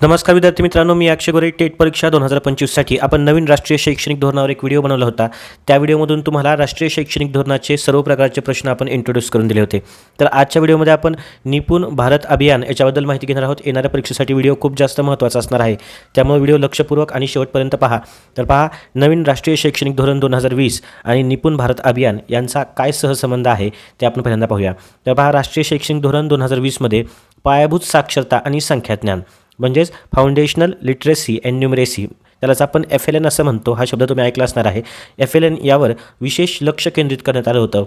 नमस्कार विद्यार्थी मित्रांनो मी अक्षय गोरे टेट परीक्षा दोन हजार पंचवीससाठी. आपण नवीन राष्ट्रीय शैक्षणिक धोरणावर एक व्हिडिओ बनवला होता. त्या व्हिडिओमधून तुम्हाला राष्ट्रीय शैक्षणिक धोरणाचे सर्व प्रकारचे प्रश्न आपण इंट्रोड्यूस करून दिले होते. तर आजच्या व्हिडिओमध्ये आपण निपुण भारत अभियान याच्याबद्दल माहिती घेणार आहोत. येणाऱ्या परीक्षेसाठी व्हिडिओ खूप जास्त महत्त्वाचा असणार आहे. त्यामुळे व्हिडिओ लक्षपूर्वक आणि शेवटपर्यंत पहा. तर पहा नवीन राष्ट्रीय शैक्षणिक धोरण दोन हजार वीस आणि निपुण भारत अभियान यांचा काय सहसंबंध आहे ते आपण पहिल्यांदा पाहूया. तर पहा राष्ट्रीय शैक्षणिक धोरण दोन हजार वीसमध्ये पायाभूत साक्षरता आणि संख्याज्ञान. म्हणजेच फाउंडेशनल लिटरेसी अँड न्युमरेसी त्यालाच आपण एफ एल एन असं म्हणतो. हा शब्द तुम्ही ऐकला असणार आहे. एफ एल एन यावर विशेष लक्ष केंद्रित करण्यात आलं होतं.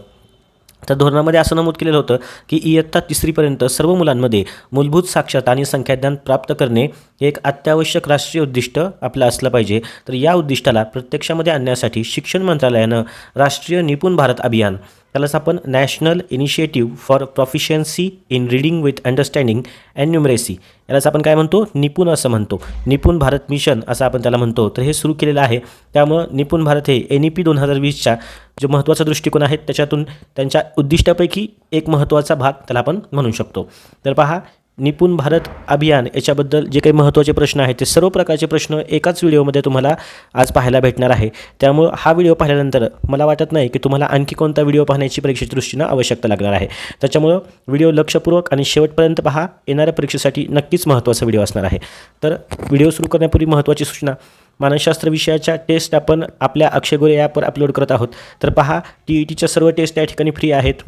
तर धोरणामध्ये असं नमूद केलेलं होतं की इयत्ता तिसरीपर्यंत सर्व मुलांमध्ये मूलभूत साक्षरता आणि संख्याज्ञान प्राप्त करणे हे एक अत्यावश्यक राष्ट्रीय उद्दिष्ट आपलं असलं पाहिजे. तर या उद्दिष्टाला प्रत्यक्षामध्ये आणण्यासाठी शिक्षण मंत्रालयानं राष्ट्रीय निपुण भारत अभियान त्यालाच आपण national initiative for proficiency in reading with understanding and numeracy. यालाच आपण काय म्हणतो? निपुण असं म्हणतो. निपुण भारत मिशन असं आपण त्याला म्हणतो. तर हे सुरू केलेलं आहे. त्यामुळं निपुण भारत हे एन ई पी दोन हजार वीसच्या जो महत्त्वाचा दृष्टिकोन आहे त्याच्यातून त्यांच्या उद्दिष्टापैकी एक महत्त्वाचा भाग त्याला आपण म्हणू शकतो. तर पहा निपुण भारत अभियान याच्याबद्दल जे काही महत्त्वाचे प्रश्न आहेत ते सर्व प्रकारचे प्रश्न एकाच व्हिडिओमध्ये तुम्हाला आज पाहायला भेटणार आहे. त्यामुळं हा व्हिडिओ पाहिल्यानंतर मला वाटत नाही की तुम्हाला आणखी कोणता व्हिडिओ पाहण्याची परीक्षेच्या दृष्टीनं आवश्यकता लागणार आहे. त्याच्यामुळं व्हिडिओ लक्षपूर्वक आणि शेवटपर्यंत पहा येणाऱ्या परीक्षेसाठी नक्कीच महत्त्वाचा व्हिडिओ असणार आहे. तर व्हिडिओ सुरू करण्यापूर्वी महत्त्वाची सूचना. मानसशास्त्र विषयाच्या टेस्ट आपण आपल्या अक्षयगोरे ॲपवर अपलोड करत आहोत. तर पहा टी ई टीच्या सर्व टेस्ट या ठिकाणी फ्री आहेत.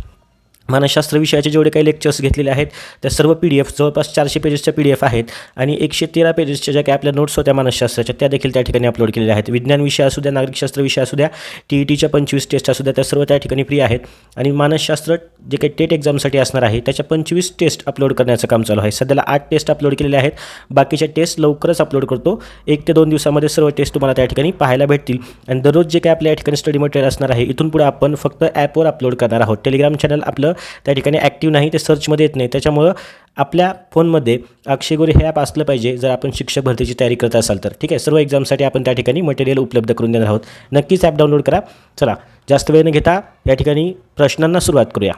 मानसशास्त्र विषयाचे जेवढे काही लेक्चर्स घेतलेले आहेत त्या सर्व पी डी एफ जवळपास चारशे पेजेसच्या पी डी एफ आहेत आणि एकशे तेरा पेजेसच्या ज्या काही आपल्या नोट्स होत्या मानसशास्त्राच्या त्या देखील त्या ठिकाणी अपलोड केलेल्या आहेत. विज्ञान विषय असू द्या नागरिकशास्त्र विषय असू द्या टी ई टीच्या पंचवीस टेस्ट असू द्या त्या सर्व त्या ठिकाणी फ्री आहेत. आणि मानसशास्त्र जे काही टेट एक्झामसाठी असणार आहे त्याच्या पंचवीस टेस्ट अपलोड करण्याचं काम चालू आहे. सध्याला आठ टेस्ट अपलोड केलेल्या आहेत. बाकीच्या टेस्ट लवकरच अपलोड करतो. एक ते दोन दिवसामध्ये सर्व टेस्ट तुम्हाला त्या ठिकाणी पाहायला भेटतील. आणि दररोज जे काही आपल्या या ठिकाणी स्टडी मटेरियल असणार आहे इथून पुढे आपण फक्त ॲपवर अपलोड करणार आहोत. टेलिग्राम चॅनल आपलं त्या ठिकाणी ॲक्टिव्ह नाही ते सर्चमध्ये येत नाही. त्याच्यामुळं आपल्या फोनमध्ये अक्षय गोरे हे ॲप असलं पाहिजे जर आपण शिक्षक भरतीची तयारी करत असाल तर. ठीक आहे? सर्व एक्झामसाठी आपण त्या ठिकाणी मटेरियल उपलब्ध करून देणार आहोत. नक्कीच ॲप डाउनलोड करा. चला जास्त वेळ न घेता या ठिकाणी प्रश्नांना सुरुवात करूया.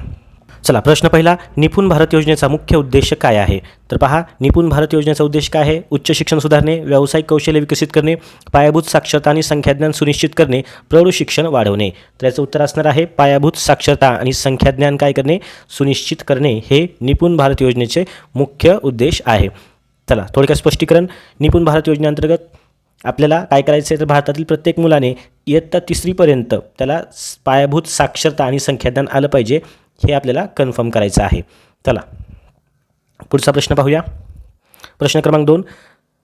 चला प्रश्न पहिला निपुण भारत योजनेचा मुख्य उद्देश काय आहे? तर पहा निपुण भारत योजनेचा उद्देश काय आहे? उच्च शिक्षण सुधारणे व्यावसायिक कौशल्य विकसित करणे पायाभूत साक्षरता आणि संख्याज्ञान सुनिश्चित करणे प्रौढ शिक्षण वाढवणे. तर याचं उत्तर असणार आहे पायाभूत साक्षरता आणि संख्याज्ञान काय करणे? सुनिश्चित करणे हे निपुण भारत योजनेचे मुख्य उद्देश आहे. चला थोडक्यात स्पष्टीकरण. निपुण भारत योजनेअंतर्गत आपल्याला काय करायचं आहे? तर भारतातील प्रत्येक मुलाने इयत्ता तिसरीपर्यंत त्याला पायाभूत साक्षरता आणि संख्याज्ञान आलं पाहिजे. हे आपल्याला कन्फर्म करायचं आहे. चला. पुढचा प्रश्न पाहूया. प्रश्न क्रमांक दोन.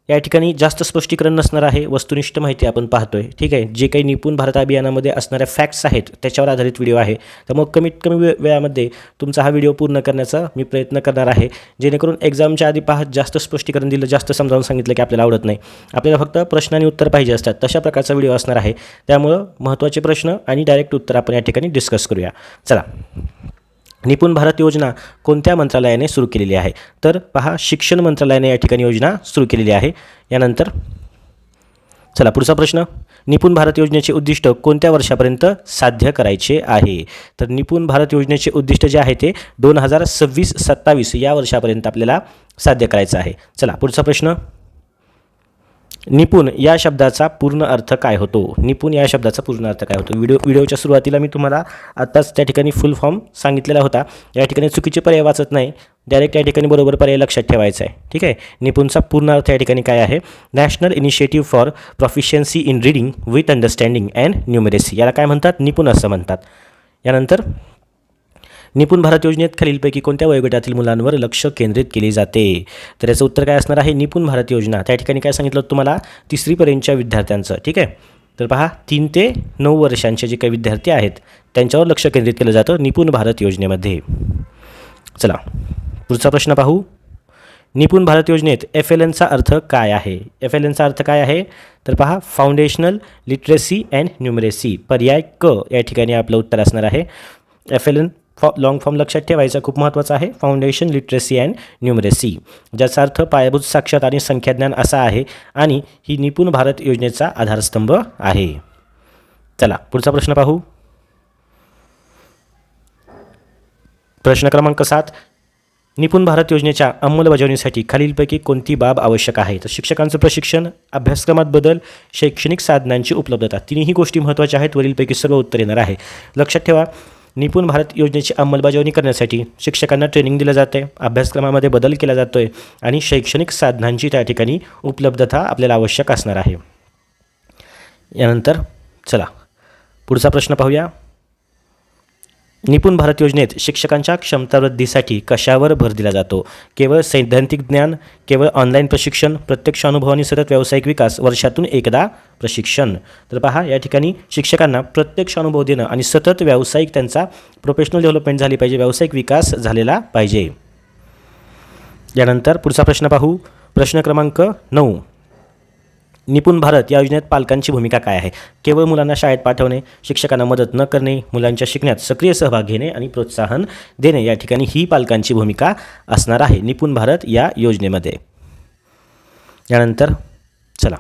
या ठिकाणी जास्त स्पष्टीकरण नसणार आहे. वस्तुनिष्ठ माहिती आपण पाहतोय. ठीक आहे. जे काही निपुण भारत अभियानामध्ये असणाऱ्या फॅक्ट्स आहेत त्याच्यावर आधारित व्हिडिओ आहे. तर मग कमीत कमी वे वेळामध्ये तुमचा हा व्हिडिओ पूर्ण करण्याचा मी प्रयत्न करणार आहे. जेणेकरून एक्झामच्या आधी पाहत जास्त स्पष्टीकरण दिलं जास्त समजावून सांगितलं की आपल्याला आवडत नाही. आपल्याला फक्त प्रश्न आणि उत्तर पाहिजे असतात. तशा प्रकारचा व्हिडिओ असणार आहे. त्यामुळं महत्त्वाचे प्रश्न आणि डायरेक्ट उत्तर आपण या ठिकाणी डिस्कस करूया. चला. निपुण भारत योजना कोणत्या मंत्रालयाने सुरू केलेली आहे? तर पहा शिक्षण मंत्रालयाने या ठिकाणी योजना सुरू केलेली आहे. यानंतर चला पुढचा प्रश्न. निपुण भारत योजनेचे उद्दिष्ट कोणत्या वर्षापर्यंत साध्य करायचे आहे? तर निपुण भारत योजनेचे उद्दिष्ट जे आहे ते दोन हजार सव्वीस सत्तावीस या वर्षापर्यंत आपल्याला साध्य करायचं आहे. चला पुढचा प्रश्न. निपुण या शब्दाचा पूर्ण अर्थ काय होतो? निपुण या शब्दाचा पूर्ण अर्थ काय होतो? व्हिडिओ व्हिडिओच्या सुरुवातीला मी तुम्हाला आत्ताच त्या ठिकाणी फुल फॉर्म सांगितलेला होता. या ठिकाणी चुकीचे पर्याय वाचत नाही. डायरेक्ट या ठिकाणी बरोबर पर्याय लक्षात ठेवायचा आहे. ठीक आहे? निपुणचा पूर्ण अर्थ या ठिकाणी काय आहे? National initiative for proficiency in reading with understanding and numeracy याला काय म्हणतात? निपुण असं म्हणतात. यानंतर निपुण भारत योजनेत खालीलपैकी कोणत्या वयोगटातील मुलांवर लक्ष केंद्रित केले जाते? तर याचं उत्तर काय असणार आहे? निपुण भारत योजना. त्या ठिकाणी काय सांगितलं तुम्हाला? तिसरीपर्यंतच्या विद्यार्थ्यांचं. ठीक आहे? तर पहा तीन ते नऊ वर्षांचे जे काही विद्यार्थी आहेत त्यांच्यावर लक्ष केंद्रित केलं जातं निपुण भारत योजनेमध्ये. चला पुढचा प्रश्न पाहू. निपुण भारत योजनेत एफ एल एनचा अर्थ काय आहे? एफ एल एनचा अर्थ काय आहे? तर पहा फाउंडेशनल लिटरेसी अँड न्युमरेसी पर्याय क या ठिकाणी आपलं उत्तर असणार आहे. F L N for long form लक्षात ठेवायचा खूप महत्त्वाचा आहे. फाउंडेशन लिटरेसी अँड न्युमरेसी ज्याचा अर्थ पायाभूत साक्षरता आणि संख्याज्ञान असा आहे आणि ही निपुण भारत योजनेचा आधारस्तंभ आहे. चला पुढचा प्रश्न पाहू. प्रश्न क्रमांक सात. निपुण भारत योजनेच्या अंमलबजावणीसाठी खालीलपैकी कोणती बाब आवश्यक आहे? तर शिक्षकांचं प्रशिक्षण अभ्यासक्रमात बदल शैक्षणिक साधनांची उपलब्धता. तिन्ही गोष्टी महत्त्वाच्या आहेत वरीलपैकी सर्व उत्तर येणार आहे. लक्षात ठेवा निपुण भारत योजनेची अंमलबजावणी करण्यासाठी शिक्षकांना ट्रेनिंग दिलं जातं आहे अभ्यासक्रमामध्ये बदल केला जातो आहे आणि शैक्षणिक साधनांची त्या ठिकाणी उपलब्धता आपल्याला आवश्यक असणार आहे. यानंतर चला पुढचा प्रश्न पाहूया. निपुण भारत योजनेत शिक्षकांच्या क्षमतावृद्धीसाठी कशावर भर दिला जातो? केवळ सैद्धांतिक ज्ञान केवळ ऑनलाईन प्रशिक्षण प्रत्यक्ष अनुभव आणि सतत व्यावसायिक विकास वर्षातून एकदा प्रशिक्षण? तर पहा या ठिकाणी शिक्षकांना प्रत्यक्ष अनुभव देणं आणि सतत व्यावसायिक त्यांचा प्रोफेशनल डेव्हलपमेंट झाली पाहिजे व्यावसायिक विकास झालेला पाहिजे. यानंतर पुढचा प्रश्न पाहू. प्रश्न क्रमांक नऊ. निपुण भारत या योजनेत पालकांची भूमिका काय आहे? केवळ मुलांना शाळेत पाठवणे शिक्षकांना मदत न करणे मुलांच्या शिकण्यात सक्रिय सहभाग घेणे आणि प्रोत्साहन देणे या ठिकाणी ही पालकांची भूमिका असणार आहे निपुण भारत या योजनेमध्ये. यानंतर चला.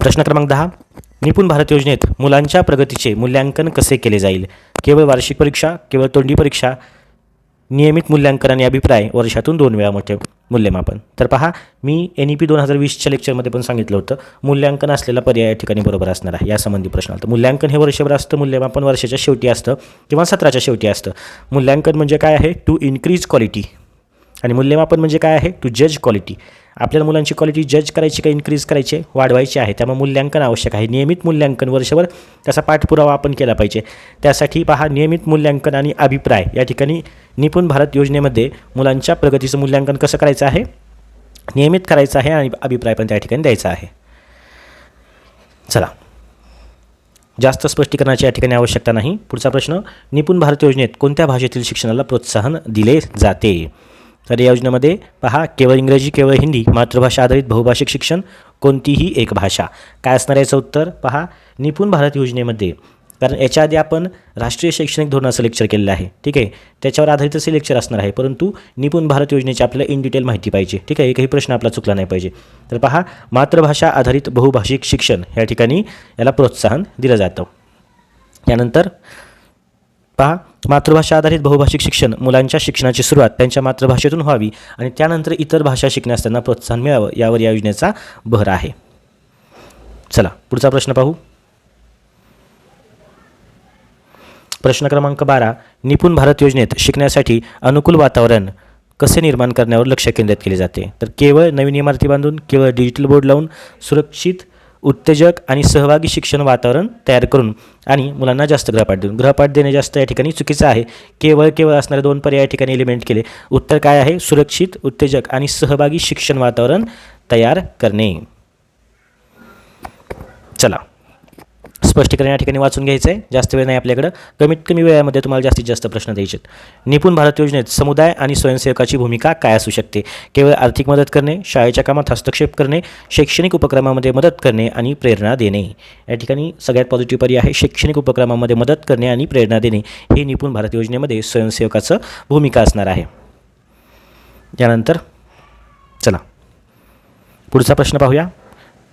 प्रश्न क्रमांक दहा. निपुण भारत योजनेत मुलांच्या प्रगतीचे मूल्यांकन कसे केले जाईल? केवळ वार्षिक परीक्षा केवळ तोंडी परीक्षा नियमित मूल्यांकन आणि अभिप्राय वर्षातून दोन वेळा मोठे मूल्यमापन. तर पहा मी एन ई पी दोन हजार वीसच्या लेक्चरमध्ये पण सांगितलं होतं मूल्यांकन असलेला पर्याय या ठिकाणी बरोबर असणार आहे यासंबंधी प्रश्न आला मूल्यांकन हे वर्षभर असतं मूल्यमापन वर्षाच्या शेवटी असतं किंवा सत्राच्या शेवटी असतं. मूल्यांकन म्हणजे काय आहे? टू इन्क्रीज क्वालिटी आणि मूल्यमापन म्हणजे काय आहे? टू जज क्वालिटी आपल्याला मुलांची क्वालिटी जज करायची का इन्क्रीज करायची वाढवायची आहे. त्यामुळे मूल्यांकन आवश्यक आहे. नियमित मूल्यांकन वर्षभर त्याचा पाठपुरावा आपण केला पाहिजे. त्यासाठी पहा नियमित मूल्यांकन आणि अभिप्राय या ठिकाणी निपुण भारत योजनेमध्ये मुलांच्या प्रगतीचं मूल्यांकन कसं करायचं आहे? नियमित करायचं आहे आणि अभिप्राय पण त्या ठिकाणी द्यायचा आहे. चला. जास्त स्पष्टीकरणाची या ठिकाणी आवश्यकता नाही. पुढचा प्रश्न निपुण भारत योजनेत कोणत्या भाषेतील शिक्षणाला प्रोत्साहन दिले जाते? तर या योजनेमध्ये पहा केवळ इंग्रजी केवळ हिंदी मातृभाषा आधारित बहुभाषिक शिक्षण कोणतीही एक भाषा. काय असणार याचं उत्तर? पहा निपुण भारत योजनेमध्ये. कारण याच्या आधी आपण राष्ट्रीय शैक्षणिक धोरणाचं लेक्चर केलेलं आहे. ठीक आहे? त्याच्यावर आधारित असे लेक्चर असणार आहे. परंतु निपुण भारत योजनेची आपल्याला इन डिटेल माहिती पाहिजे. ठीक आहे? एकही प्रश्न आपला चुकला नाही पाहिजे. तर पहा मातृभाषा आधारित बहुभाषिक शिक्षण या ठिकाणी याला प्रोत्साहन दिलं जातं. त्यानंतर पहा मातृभाषा आधारित बहुभाषिक शिक्षण मुलांच्या शिक्षणाची सुरुवात त्यांच्या मातृभाषेतून व्हावी आणि त्यानंतर इतर भाषा शिकण्यास त्यांना प्रोत्साहन मिळावं यावर या योजनेचा भर आहे. चला पुढचा प्रश्न पाहू. प्रश्न क्रमांक बारा निपुण भारत योजनेत शिकण्यासाठी अनुकूल वातावरण कसे निर्माण करण्यावर लक्ष केंद्रित केले जाते? तर केवळ नवीन इमारती बांधून केवळ डिजिटल बोर्ड लावून सुरक्षित उत्तेजक आणि सहभागी शिक्षण वातावरण तयार करून आणि मुलांना जास्त ग्रहपाठ देऊन. ग्रहपाठ देणे जास्त या ठिकाणी चुकीचं आहे. केवळ केवळ असणारे दोन पर्याय या ठिकाणी एलिमेंट केले. उत्तर काय आहे? सुरक्षित उत्तेजक आणि सहभागी शिक्षण वातावरण तयार करणे. चला. स्पष्टीकरण या ठिकाणी वाचून घ्यायचं आहे जास्त वेळ नाही आपल्याकडं. कमीत कमी वेळामध्ये तुम्हाला जास्तीत जास्त प्रश्न द्यायचे आहेत निपुण भारत योजनेत समुदाय आणि स्वयंसेवकाची भूमिका काय असू शकते? केवळ आर्थिक मदत करणे शाळेच्या कामात हस्तक्षेप करणे शैक्षणिक उपक्रमामध्ये मदत करणे आणि प्रेरणा देणे. या ठिकाणी सगळ्यात पॉझिटिव्ह पर्याय आहे शैक्षणिक उपक्रमामध्ये मदत करणे आणि प्रेरणा देणे. हे निपुण भारत योजनेमध्ये स्वयंसेवकाचं भूमिका असणार आहे. त्यानंतर चला. पुढचा प्रश्न पाहूया.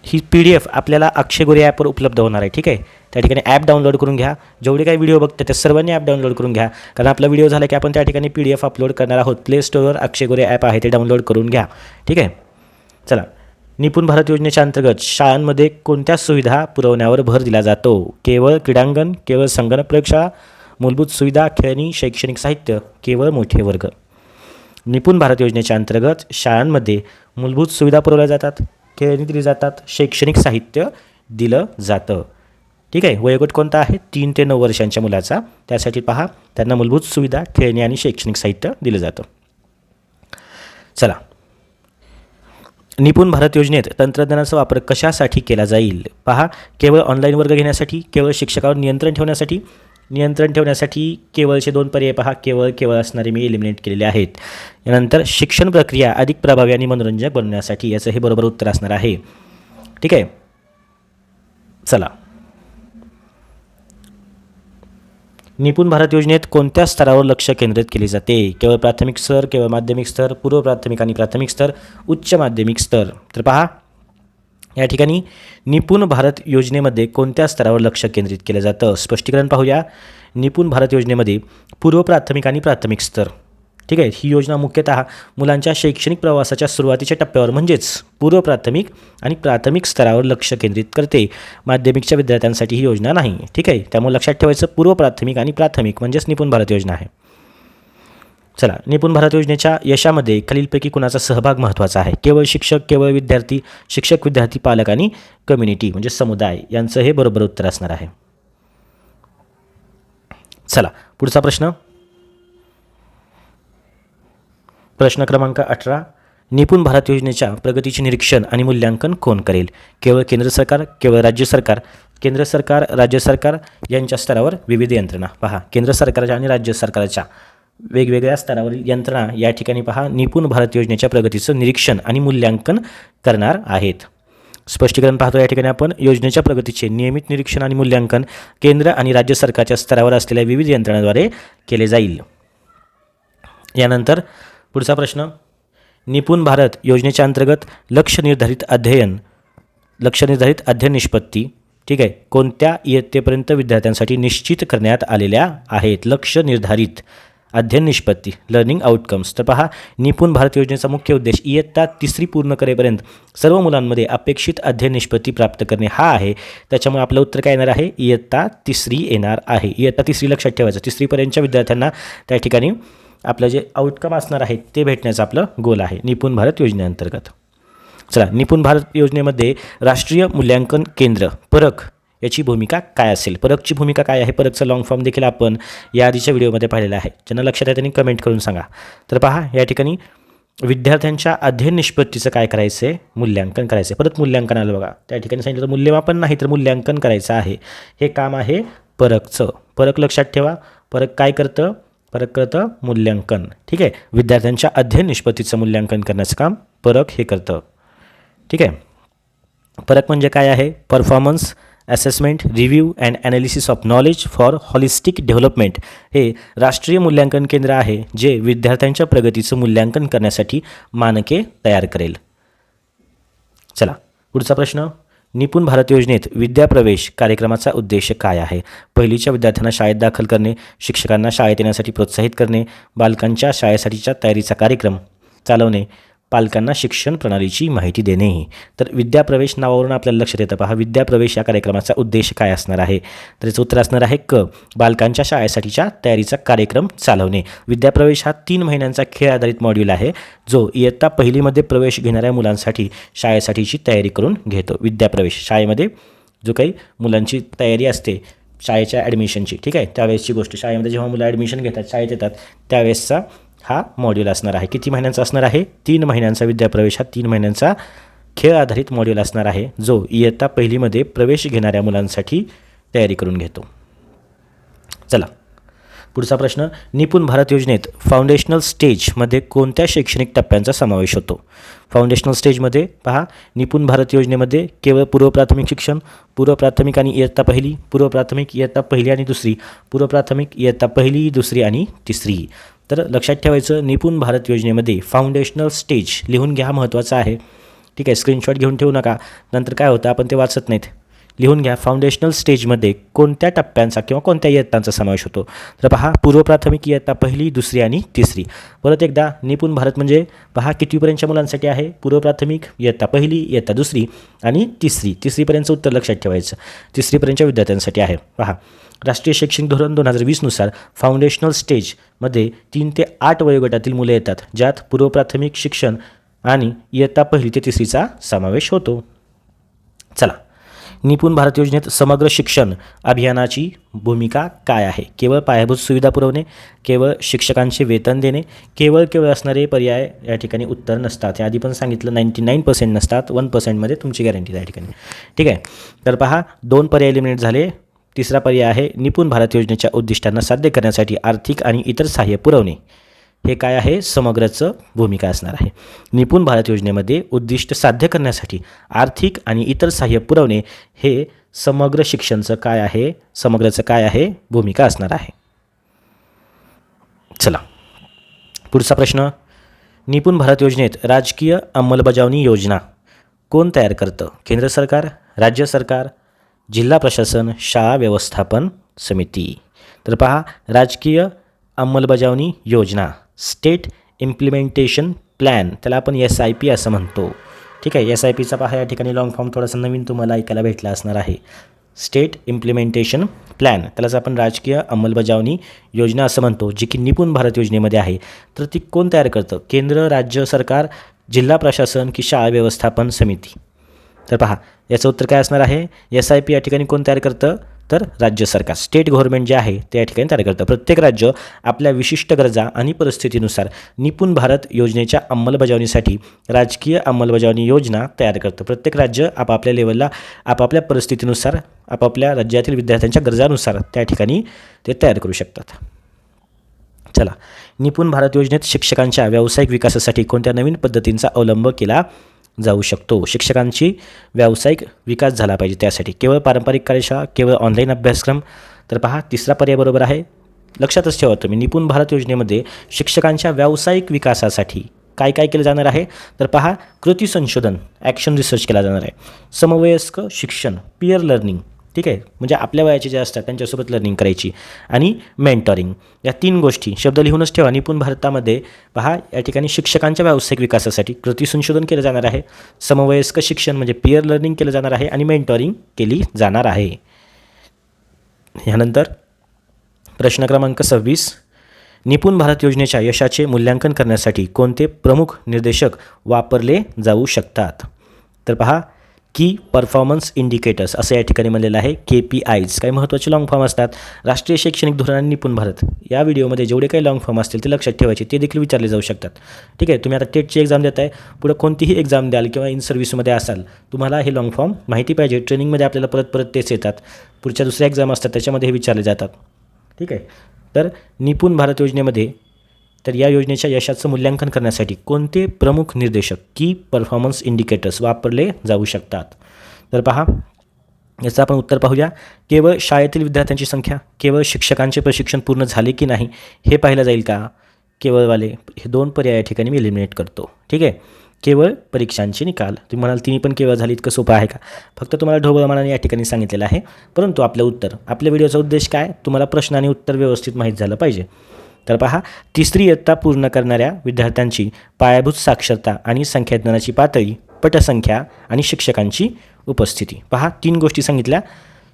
ही पी डी एफ आपल्याला अक्षय गोरे ॲपवर उपलब्ध होणार आहे ठीक आहे? त्या ठिकाणी ॲप डाउनलोड करून घ्या. जेवढे काही व्हिडिओ बघते त्या सर्वांनी ॲप डाउनलोड करून घ्या. कारण आपला व्हिडिओ झाला की आपण त्या ठिकाणी पी डी एफ अपलोड करणार आहोत. प्ले स्टोअरवर अक्षय गोरे ॲप आहे ते डाउनलोड करून घ्या ठीक आहे? चला. निपुण भारत योजनेच्या अंतर्गत शाळांमध्ये कोणत्या सुविधा पुरवण्यावर भर दिला जातो? केवळ क्रीडांगण केवळ संगणक प्रयोगशाळा मूलभूत सुविधा खेळणी शैक्षणिक साहित्य केवळ मोठे वर्ग? निपुण भारत योजनेच्या अंतर्गत शाळांमध्ये मूलभूत सुविधा पुरवल्या जातात. खेळणी दिली जातात. शैक्षणिक साहित्य दिलं जातं. ठीक आहे? वयोगट कोणता आहे? तीन ते नऊ वर्षांच्या मुलाचा. त्यासाठी पहा त्यांना मूलभूत सुविधा खेळणी आणि शैक्षणिक साहित्य दिलं जातं. चला. निपुण भारत योजनेत तंत्रज्ञानाचा वापर कशासाठी केला जाईल? पहा केवळ ऑनलाईन वर्ग घेण्यासाठी केवळ शिक्षकावर नियंत्रण ठेवण्यासाठी नियंत्रण ठेवण्यासाठी केवळचे दोन पर्याय पहा. केवळ केवळ असणारे मी एलिमिनेट केलेले आहेत. यानंतर शिक्षण प्रक्रिया अधिक प्रभावी आणि मनोरंजक बनवण्यासाठी याचं हे बरोबर उत्तर असणार आहे. ठीक आहे? चला. निपुण भारत योजनेत कोणत्या स्तरावर लक्ष केंद्रित केले जाते? केवळ प्राथमिक स्तर केवळ माध्यमिक स्तर पूर्व प्राथमिक आणि प्राथमिक स्तर उच्च माध्यमिक स्तर? तर पहा. या ठिकाणी निपुण भारत योजनेमध्ये कोणत्या स्तरावर लक्ष केंद्रित केलं जातं? स्पष्टीकरण पाहूया. निपुण भारत योजनेमध्ये पूर्व प्राथमिक आणि प्राथमिक स्तर. ठीक आहे ही योजना मुख्यतः मुलांच्या शैक्षणिक प्रवासाच्या सुरुवातीच्या टप्प्यावर म्हणजेच पूर्व प्राथमिक आणि प्राथमिक स्तरावर लक्ष केंद्रित करते. माध्यमिकच्या विद्यार्थ्यांसाठी ही योजना नाही. ठीक आहे त्यामुळे लक्षात ठेवायचं पूर्व प्राथमिक आणि प्राथमिक म्हणजेच निपुण भारत योजना आहे. चला निपुण भारत योजनेच्या यशामध्ये खालीलपैकी कुणाचा सहभाग महत्त्वाचा आहे? केवळ शिक्षक केवळ विद्यार्थी शिक्षक विद्यार्थी पालक आणि कम्युनिटी म्हणजे समुदाय यांचं हे बरोबर उत्तर असणार आहे. चला पुढचा प्रश्न. प्रश्न क्रमांक अठरा. निपुण भारत योजनेच्या प्रगतीचे निरीक्षण आणि मूल्यांकन कोण करेल? केवळ केंद्र सरकार केवळ राज्य सरकार? केंद्र सरकार राज्य सरकार यांच्या स्तरावर विविध यंत्रणा. पहा केंद्र सरकारच्या आणि राज्य सरकारच्या. वेगवेगळ्या स्तरावरील यंत्रणा या ठिकाणी पहा. निपुण भारत योजनेच्या प्रगतीचं निरीक्षण आणि मूल्यांकन करणार आहेत. स्पष्टीकरण पाहतो. या ठिकाणी आपण योजनेच्या प्रगतीचे नियमित निरीक्षण आणि मूल्यांकन केंद्र आणि राज्य सरकारच्या स्तरावर असलेल्या विविध यंत्रणाद्वारे केले जाईल. यानंतर पुढचा प्रश्न. निपुण भारत योजनेच्या अंतर्गत लक्ष निर्धारित अध्ययन लक्ष निर्धारित अध्ययन निष्पत्ती ठीक आहे कोणत्या इयत्तेपर्यंत विद्यार्थ्यांसाठी निश्चित करण्यात आलेल्या आहेत? लक्ष निर्धारित. अध्ययन निष्पत्ती लर्निंग आउटकम्स तर पहा निपुण भारत योजनेचा मुख्य उद्देश इयत्ता तिसरी पूर्ण करेपर्यंत सर्व मुलांमध्ये अपेक्षित अध्ययन निष्पत्ती प्राप्त करणे हा आहे. त्याच्यामुळे आपलं उत्तर काय येणार आहे? इयत्ता तिसरी येणार आहे. इयत्ता तिसरी लक्षात ठेवायचं. तिसरीपर्यंतच्या विद्यार्थ्यांना त्या ठिकाणी आपलं जे आउटकम असणार आहे ते भेटण्याचं आपलं गोल आहे. निपुण भारत योजनेअंतर्गत. चला निपुण भारत योजनेमध्ये राष्ट्रीय मूल्यांकन केंद्र परख याची भूमिका काय असेल? परकची भूमिका काय आहे? परकचं लॉंग फॉर्म देखील आपण या आधीच्या व्हिडिओमध्ये पाहिलेला आहे. ज्यांना लक्षात आहे त्यांनी कमेंट करून सांगा. तर पहा या ठिकाणी विद्यार्थ्यांच्या अध्ययन निष्पत्तीचं काय करायचं आहे मूल्यांकन करायचं आहे परत मूल्यांकनाला बघा. त्या ठिकाणी सांगितलं तर मूल्यमापन नाही तर मूल्यांकन करायचं आहे. हे काम आहे परकचं परक लक्षात ठेवा. परक काय करतं? परक करतं मूल्यांकन. ठीक आहे? विद्यार्थ्यांच्या अध्ययन निष्पत्तीचं मूल्यांकन करण्याचं काम परक हे करतं. ठीक आहे? परक म्हणजे काय आहे? Performance assessment review and analysis of knowledge for holistic development हे राष्ट्रीय मूल्यांकन केंद्र आहे जे विद्यार्थ्यांच्या प्रगतीचं मूल्यांकन करण्यासाठी मानके तयार करेल. चला पुढचा प्रश्न. निपुण भारत योजनेत विद्याप्रवेश कार्यक्रमाचा उद्देश काय आहे? पहिलीच्या विद्यार्थ्यांना शाळेत दाखल करणे शिक्षकांना शाळेत येण्यासाठी प्रोत्साहित करणे बालकांच्या शाळेसाठीच्या तयारीचा कार्यक्रम चालवणे पालकांना शिक्षण प्रणालीची माहिती देणे. तर विद्याप्रवेश नावावरून आपल्याला लक्षात येतं पहा विद्याप्रवेश या कार्यक्रमाचा उद्देश काय असणार आहे? तर याचं उत्तर असणार आहे क बालकांच्या शाळेसाठीच्या तयारीचा कार्यक्रम चालवणे. विद्याप्रवेश हा तीन महिन्यांचा खेळ आधारित मॉड्यूल आहे जो इयत्ता पहिलीमध्ये प्रवेश घेणाऱ्या मुलांसाठी शाळेसाठीची तयारी करून घेतो. विद्याप्रवेश शाळेमध्ये जो काही मुलांची तयारी असते शाळेच्या ॲडमिशनची ठीक आहे? त्यावेळेसची गोष्ट शाळेमध्ये जेव्हा मुलं ॲडमिशन घेतात शाळेत येतात त्यावेळेसचा हा मॉड्यूल असणार आहे. किती महिन्यांचा असणार आहे? तीन महिन्यांचा विद्याप्रवेश हा तीन महिन्यांचा खेळ आधारित मॉड्यूल असणार आहे जो इयत्ता पहिलीमध्ये प्रवेश घेणाऱ्या मुलांसाठी तयारी करून घेतो. चला. पुढचा प्रश्न निपुण भारत योजनेत फाउंडेशनल स्टेजमध्ये कोणत्या शैक्षणिक टप्प्यांचा समावेश होतो? फाउंडेशनल स्टेजमध्ये पहा निपुण भारत योजनेमध्ये केवळ पूर्वप्राथमिक शिक्षण पूर्व प्राथमिक आणि इयत्ता पहिली पूर्व प्राथमिक इयत्ता पहिली आणि दुसरी पूर्व प्राथमिक इयत्ता पहिली दुसरी आणि तिसरी. तर लक्षात ठेवायचं निपुण भारत योजनेमध्ये फाउंडेशनल स्टेज लिहून घ्या महत्त्वाचं आहे. ठीक आहे स्क्रीनशॉट घेऊन ठेवू नका. नंतर काय होतं आपण ते वाचत नाहीत. लिहून घ्या फाउंडेशनल स्टेजमध्ये कोणत्या टप्प्यांचा किंवा कोणत्या इयत्तांचा समावेश होतो? तर पहा पूर्वप्राथमिक इयत्ता पहिली दुसरी आणि तिसरी. परत एकदा निपुण भारत म्हणजे पहा कितवीपर्यंतच्या मुलांसाठी आहे? पूर्वप्राथमिक इयत्ता पहिली इयत्ता दुसरी आणि तिसरी. तिसरीपर्यंतचं उत्तर लक्षात ठेवायचं. तिसरीपर्यंतच्या विद्यार्थ्यांसाठी आहे. पहा. राष्ट्रीय शैक्षणिक धोरण दोन हजार वीसनुसार फाउंडेशनल स्टेजमध्ये तीन ते आठ वयोगटातील मुले येतात ज्यात पूर्व प्राथमिक शिक्षण आणि इयत्ता पहिली ते तिसरीचा समावेश होतो. चला निपुण भारत योजनेत समग्र शिक्षण अभियानाची भूमिका काय आहे? केवळ पायाभूत सुविधा पुरवणे केवळ शिक्षकांचे वेतन देणे केवळ केवळ असणारे पर्याय या ठिकाणी उत्तर नसतात. हे आधी पण सांगितलं नाईंटी नाईन पर्सेंट नसतात वन पर्सेंटमध्ये तुमची गॅरंटी त्या ठिकाणी. ठीक आहे? तर पहा दोन पर्याय एलिमिनेट झाले. तिसरा पर्याय आहे निपुण भारत योजनेच्या उद्दिष्टांना साध्य करण्यासाठी आर्थिक आणि इतर सहाय्य पुरवणे. हे काय आहे? समग्रचं भूमिका असणार आहे. निपुण भारत योजनेमध्ये उद्दिष्ट साध्य करण्यासाठी आर्थिक आणि इतर सहाय्य पुरवणे हे समग्र शिक्षणचं काय आहे? समग्रचं काय आहे? भूमिका असणार आहे. चला. पुढचा प्रश्न. निपुण भारत योजनेत राजकीय अंमलबजावणी योजना कोण तयार करतं? केंद्र सरकार? राज्य सरकार? जिल्हा प्रशासन शाळा व्यवस्थापन समिती. तर पहा राजकीय अंमलबजावणी योजना स्टेट इम्प्लिमेंटेशन प्लॅन त्याला आपण एस आय पी असं म्हणतो. ठीक आहे एस आय पीचा पहा या ठिकाणी लॉंग फॉर्म थोडासा नवीन तुम्हाला ऐकायला भेटला असणार आहे. स्टेट इम्प्लिमेंटेशन प्लॅन त्यालाच आपण राजकीय अंमलबजावणी योजना असं म्हणतो जी की निपुण भारत योजनेमध्ये आहे. तर ती कोण तयार करतं? केंद्र राज्य सरकार जिल्हा प्रशासन की शाळा व्यवस्थापन समिती? तर पहा याचं उत्तर काय असणार आहे? एस आय पी या ठिकाणी कोण तयार करतं? तर राज्य सरकार. स्टेट गव्हर्नमेंट जे आहे ते या ठिकाणी तयार करतं. प्रत्येक राज्य आपल्या विशिष्ट गरजा आणि परिस्थितीनुसार निपुण भारत योजनेच्या अंमलबजावणीसाठी राजकीय अंमलबजावणी योजना तयार करतं. प्रत्येक राज्य आपापल्या लेवलला आपापल्या परिस्थितीनुसार आपापल्या राज्यातील विद्यार्थ्यांच्या गरजानुसार त्या ठिकाणी ते तयार करू शकतात. चला निपुण भारत योजनेत शिक्षकांच्या व्यावसायिक विकासासाठी कोणत्या नवीन पद्धतींचा अवलंब केला जाऊ शकतो. शिक्षकांची व्यावसायिक विकास झाला पाहिजे त्यासाठी. केवळ पारंपरिक कार्यशाळा केवळ ऑनलाईन अभ्यासक्रम? तर पहा तिसरा पर्याय बरोबर आहे. लक्षातच ठेवा तुम्ही निपुण भारत योजनेमध्ये शिक्षकांच्या व्यावसायिक विकासासाठी काय काय केलं जाणार आहे? तर पहा कृती संशोधन ॲक्शन रिसर्च केला जाणार आहे. समवयस्क शिक्षण पियर लर्निंग ठीक आहे? म्हणजे आपल्या वयाचे जे असतात त्यांच्यासोबत लर्निंग करायची. आणि मेंटॉरिंग या तीन गोष्टी शब्द लिहूनच ठेवा. निपुण भारतामध्ये पहा या ठिकाणी शिक्षकांच्या व्यावसायिक विकासासाठी कृती संशोधन केलं जाणार आहे. समवयस्क शिक्षण म्हणजे पियर लर्निंग केलं जाणार आहे आणि मेंटॉरिंग केली जाणार आहे. ह्यानंतर प्रश्न क्रमांक सव्वीस. निपुण भारत योजनेच्या यशाचे मूल्यांकन करण्यासाठी कोणते प्रमुख निर्देशक वापरले जाऊ शकतात? तर पहा की परफॉर्मन्स इंडिकेटर्स असं या ठिकाणी म्हणलेलं आहे. के पी आयज काही महत्त्वाचे लॉंग फॉर्म असतात. राष्ट्रीय शैक्षणिक धोरण आणि निपुण भारत. या व्हिडिओमध्ये जेवढे काही लॉंग फॉर्म असतील ते लक्षात ठेवायचे ते देखील विचारले जाऊ शकतात. ठीक आहे तुम्ही आता टेटची एक्झाम देत आहे पुढे कोणतीही एक्झाम द्याल किंवा इन सर्व्हिसमध्ये असाल तुम्हाला हे लॉंग फॉर्म माहिती पाहिजे. ट्रेनिंगमध्ये आपल्याला परत परत तेच येतात. पुढच्या दुसऱ्या एक्झाम असतात त्याच्यामध्ये हे विचारले जातात. ठीक आहे. तर निपुण भारत योजनेमध्ये तर या योजनेच्या यशाचं मूल्यांकन करण्यासाठी कोणते प्रमुख निर्देशक की परफॉर्मन्स इंडिकेटर्स वापरले जाऊ शकतात? तर पहा याचं आपण उत्तर पाहूया. केवळ शाळेतील विद्यार्थ्यांची संख्या केवळ शिक्षकांचे प्रशिक्षण पूर्ण झाले की नाही हे पाहिलं जाईल का? केवळवाले हे दोन पर्याय या ठिकाणी मी एलिमिनेट करतो. ठीक आहे? केवळ परीक्षांचे निकाल. तुम्ही म्हणाल तिन्ही पण केवळ झाली इतकं सोपं आहे का? फक्त तुम्हाला ढोबळमानाने या ठिकाणी सांगितलेलं आहे. परंतु आपलं उत्तर आपल्या व्हिडिओचा उद्देश काय? तुम्हाला प्रश्न आणि उत्तर व्यवस्थित माहीत झालं पाहिजे. तर पहा तिसरी इयत्ता पूर्ण करणाऱ्या विद्यार्थ्यांची पायाभूत साक्षरता आणि संख्याज्ञानाची पातळी पटसंख्या आणि शिक्षकांची उपस्थिती. पहा तीन गोष्टी सांगितल्या.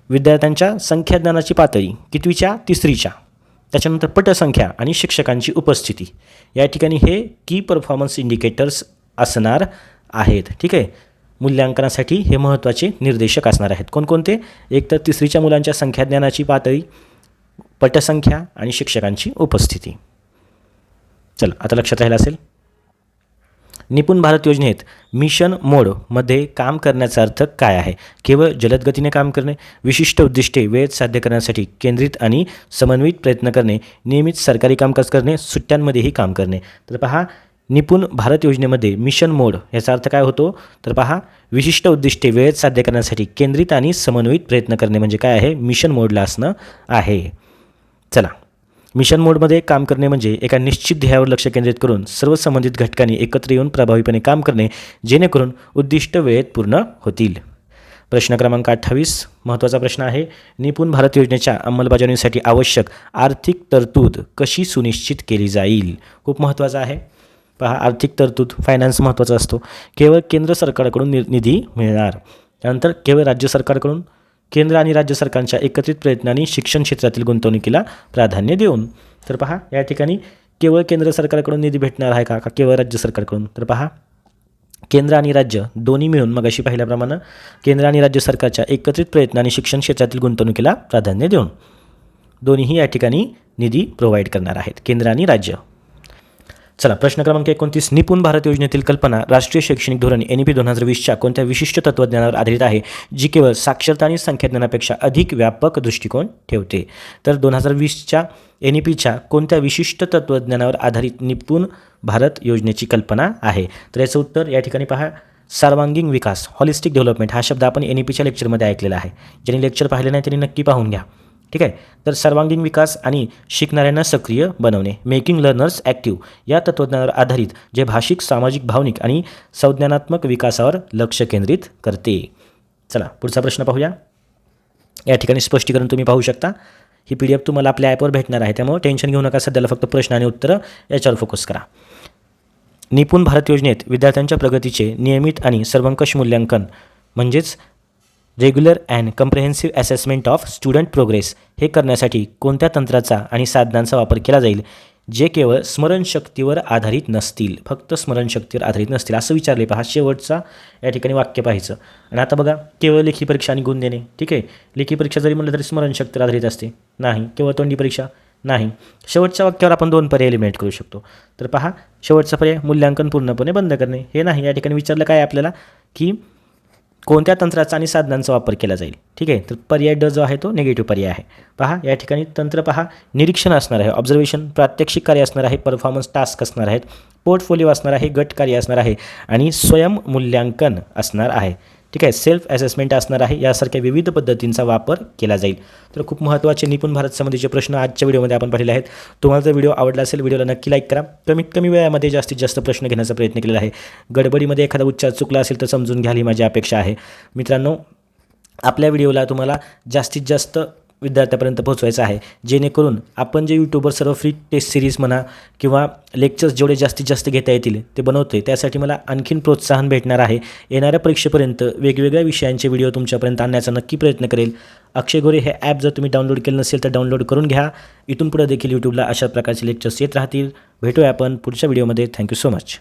विद्यार्थ्यांच्या संख्याज्ञानाची पातळी कितवीच्या? तिसरीच्या. त्याच्यानंतर पटसंख्या आणि शिक्षकांची उपस्थिती. या ठिकाणी हे की परफॉर्मन्स इंडिकेटर्स असणार आहेत. ठीक आहे? मूल्यांकनासाठी हे महत्त्वाचे निर्देशक असणार आहेत. कोणकोणते? एक तर तिसरीच्या मुलांच्या संख्याज्ञानाची पातळी पटसंख्या आणि शिक्षकांची उपस्थिती. चला आता लक्षात राहिलं असेल? निपुण भारत योजनेत मिशन मोडमध्ये काम करण्याचा अर्थ काय आहे? केवळ जलद गतीने काम करणे विशिष्ट उद्दिष्टे वेळेत साध्य करण्यासाठी केंद्रित आणि समन्वित प्रयत्न करणे नियमित सरकारी कामकाज करणे सुट्ट्यांमध्येही काम करणे. तर पहा निपुण भारत योजनेमध्ये मिशन मोड याचा अर्थ काय होतो? तर पहा विशिष्ट उद्दिष्टे वेळेत साध्य करण्यासाठी केंद्रित आणि समन्वित प्रयत्न करणे म्हणजे काय आहे? मिशन मोडला असणं आहे. चला. मिशन मोडमध्ये काम करणे म्हणजे एका निश्चित ध्येयावर लक्ष केंद्रित करून सर्व संबंधित घटकांनी एकत्र येऊन प्रभावीपणे काम करणे जेणेकरून उद्दिष्ट वेळेत पूर्ण होतील. प्रश्न क्रमांक अठ्ठावीस महत्त्वाचा प्रश्न आहे. निपुण भारत योजनेच्या अंमलबजावणीसाठी आवश्यक आर्थिक तरतूद कशी सुनिश्चित केली जाईल? खूप महत्त्वाचं आहे. पहा आर्थिक तरतूद फायनान्स महत्त्वाचा असतो. केवळ केंद्र सरकारकडून नि निधी मिळणार. त्यानंतर केवळ राज्य सरकारकडून केंद्र आणि राज्य सरकारच्या एकत्रित प्रयत्नांनी शिक्षण क्षेत्रातील गुंतवणुकीला प्राधान्य देऊन. तर पहा या ठिकाणी केवळ केंद्र सरकारकडून निधी भेटणार आहे का का केवळ राज्य सरकारकडून? तर पहा केंद्र आणि राज्य दोन्ही मिळून मग अशी पाहिल्याप्रमाणे केंद्र आणि राज्य सरकारच्या एकत्रित प्रयत्नांनी शिक्षण क्षेत्रातील गुंतवणुकीला प्राधान्य देऊन. दोन्हीही या ठिकाणी निधी प्रोव्हाइड करणार आहेत केंद्र आणि राज्य. चला प्रश्न क्रमांक एकोणतीस निपुण भारत योजनेतील कल्पना राष्ट्रीय शैक्षणिक धोरण एन ई पी दोन हजार वीसच्या कोणत्या विशिष्ट तत्त्वज्ञानावर आधारित आहे जी केवळ साक्षरता आणि संख्याज्ञानापेक्षा अधिक व्यापक दृष्टिकोन ठेवते? तर दोन हजार वीसच्या एन ई पीच्या कोणत्या विशिष्ट तत्त्वज्ञानावर आधारित निपुण भारत योजनेची कल्पना आहे? तर याचं उत्तर या ठिकाणी पहा. सर्वांगीण विकास हॉलिस्टिक डेव्हलपमेंट हा शब्द आपण एन ई पीच्या लेक्चरमध्ये ऐकलेला आहे. ज्यांनी लेक्चर पाहिले नाही त्यांनी नक्की पाहून घ्या. ठीक आहे? तर सर्वांगीण विकास आणि शिकणाऱ्यांना सक्रिय बनवणे मेकिंग लर्नर्स ॲक्टिव्ह या तत्त्वज्ञानावर आधारित जे भाषिक सामाजिक भावनिक आणि संज्ञानात्मक विकासावर लक्ष केंद्रित करते. चला पुढचा प्रश्न पाहूया. या ठिकाणी स्पष्टीकरण तुम्ही पाहू शकता. ही पी डी एफ तुम्हाला आपल्या ॲपवर भेटणार आहे त्यामुळे टेन्शन घेऊ नका. सध्याला फक्त प्रश्न आणि उत्तरं याच्यावर फोकस करा. निपुण भारत योजनेत विद्यार्थ्यांच्या प्रगतीचे नियमित आणि सर्वंकष मूल्यांकन म्हणजेच regular and comprehensive assessment of student progress हे करण्यासाठी कोणत्या तंत्राचा आणि साधनांचा वापर केला जाईल? जे केवळ स्मरणशक्तीवर आधारित नसतील. फक्त स्मरणशक्तीवर आधारित नसतील असं विचारले पहा. शेवटचा या ठिकाणी वाक्य पाहायचं. आणि आता बघा केवळ लेखी परीक्षा आणि गुण देणे. ठीक आहे? लेखी परीक्षा जरी म्हणलं तरी स्मरणशक्तीवर आधारित असते. नाही. केवळ तोंडी परीक्षा? नाही. शेवटच्या वाक्यावर आपण दोन पर्याय एलिमिनेट करू शकतो. तर पहा शेवटचा पर्याय मूल्यांकन पूर्णपणे बंद करणे. हे नाही. या ठिकाणी विचारलं काय आपल्याला? की कोणत्या तंत्राचा आणि साधनांचा वापर केला जाईल? ठीक आहे? तर पर्याय ड जो आहे तो निगेटिव्ह पर्याय आहे. पहा या ठिकाणी तंत्र पहा निरीक्षण असणार आहे. ऑब्झर्वेशन प्रात्यक्षिक कार्य असणार आहे. परफॉर्मन्स टास्क असणार आहेत. पोर्टफोलिओ असणार आहे. गट कार्य असणार आहे. आणि स्वयंमूल्यांकन असणार आहे. ठीक आहे सेल्फ असेसमेंट असणार आहे यासारख्या विविध पद्धतींचा वापर केला जाईल. तर खूप महत्त्वाचे निपुण भारत संबंधीचे प्रश्न आजच्या व्हिडिओमध्ये आपण पाहिलेले आहेत. तुम्हाला जर व्हिडिओ आवडला असेल व्हिडिओला नक्की लाईक करा. कमीत कमी वेळामध्ये जास्तीत जास्त प्रश्न घेण्याचा प्रयत्न केलेला आहे. गडबडीमध्ये एखादा उच्चार चुकला असेल तर समजून घ्याल ही माझी अपेक्षा आहे. मित्रांनो आपल्या व्हिडिओला तुम्हाला जास्तीत जास्त विद्यार्थ्यापर्यंत पोहोचवायचं आहे. जेणेकरून आपण जे यूट्यूबवर सर्व फ्री टेस्ट सिरीज म्हणा किंवा लेक्चर्स जेवढे जास्तीत जास्त घेता येतील ते बनवतोय. त्यासाठी मला आणखीन प्रोत्साहन भेटणार आहे. येणाऱ्या परीक्षेपर्यंत वेगवेगळ्या विषयांचे व्हिडिओ तुमच्यापर्यंत आणण्याचा नक्की प्रयत्न करेल. अक्षय गोरे हे ॲप जर तुम्ही डाउनलोड केलं नसेल तर डाउनलोड करून घ्या. इथून पुढे देखील यूट्यूबला अशा प्रकारचे लेक्चर्स येत राहतील. भेटूया आपण पुढच्या व्हिडिओमध्ये थँक्यू सो मच